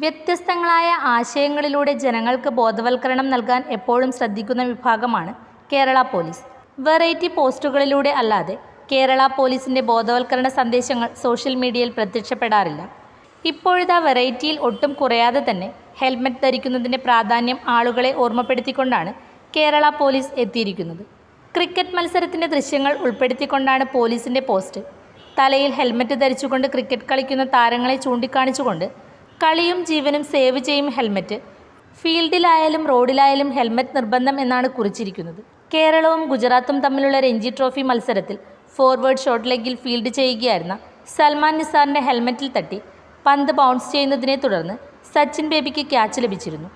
വ്യത്യസ്തങ്ങളായ ആശയങ്ങളിലൂടെ ജനങ്ങൾക്ക് ബോധവൽക്കരണം നൽകാൻ എപ്പോഴും ശ്രദ്ധിക്കുന്ന വിഭാഗമാണ് കേരള പോലീസ്. വെറൈറ്റി പോസ്റ്റുകളിലൂടെ അല്ലാതെ കേരള പോലീസിന്റെ ബോധവൽക്കരണ സന്ദേശങ്ങൾ സോഷ്യൽ മീഡിയയിൽ പ്രത്യക്ഷപ്പെടാറില്ല. ഇപ്പോഴത്തെ വെറൈറ്റിയിൽ ഒട്ടും കുറയാതെ തന്നെ ഹെൽമെറ്റ് ധരിക്കുന്നതിന്റെ പ്രാധാന്യം ആളുകളെ ഓർമ്മപ്പെടുത്തിക്കൊണ്ടാണ് കേരള പോലീസ് എത്തിയിരിക്കുന്നത്. ക്രിക്കറ്റ് മത്സരത്തിന്റെ ദൃശ്യങ്ങൾ ഉൾപ്പെടുത്തിക്കൊണ്ടാണ് പോലീസിന്റെ പോസ്റ്റ്. തലയിൽ ഹെൽമെറ്റ് ധരിച്ചുകൊണ്ട് ക്രിക്കറ്റ് കളിക്കുന്ന താരങ്ങളെ ചൂണ്ടിക്കാണിച്ചുകൊണ്ട് കളിയും ജീവനും സേവ് ചെയ്യും ഹെൽമറ്റ്. ഫീൽഡിലായാലും റോഡിലായാലും ഹെൽമറ്റ് നിർബന്ധം എന്നാണ് കുറിച്ചിരിക്കുന്നത്. കേരളവും ഗുജറാത്തും തമ്മിലുള്ള രഞ്ജി ട്രോഫി മത്സരത്തിൽ ഫോർവേഡ് ഷോട്ട് ലെഗിൽ ഫീൽഡ് ചെയ്യുകയായിരുന്ന സൽമാൻ നിസാറിന്റെ ഹെൽമറ്റിൽ തട്ടി പന്ത് ബൗൺസ് ചെയ്യുന്നതിനെ തുടർന്ന് സച്ചിൻ ബേബിക്ക് ക്യാച്ച് ലഭിച്ചിരുന്നു.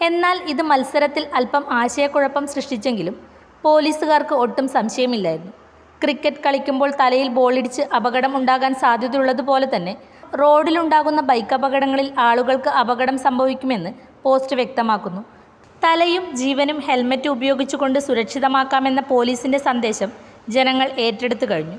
എന്നാൽ ഇത് മത്സരത്തിൽ അല്പം ആശയക്കുഴപ്പം സൃഷ്ടിച്ചെങ്കിലും പോലീസുകാർക്ക് ഒട്ടും സംശയമില്ലായിരുന്നു. ക്രിക്കറ്റ് കളിക്കുമ്പോൾ തലയിൽ ബോളിടിച്ച് അപകടം ഉണ്ടാകാൻ സാധ്യതയുള്ളതുപോലെ തന്നെ റോഡിലുണ്ടാകുന്ന ബൈക്ക് അപകടങ്ങളിൽ ആളുകൾക്ക് അപകടം സംഭവിക്കുമെന്ന് പോസ്റ്റ് വ്യക്തമാക്കുന്നു. തലയും ജീവനും ഹെൽമറ്റ് ഉപയോഗിച്ചുകൊണ്ട് സുരക്ഷിതമാക്കാമെന്ന പോലീസിന്റെ സന്ദേശം ജനങ്ങൾ ഏറ്റെടുത്തു കഴിഞ്ഞു.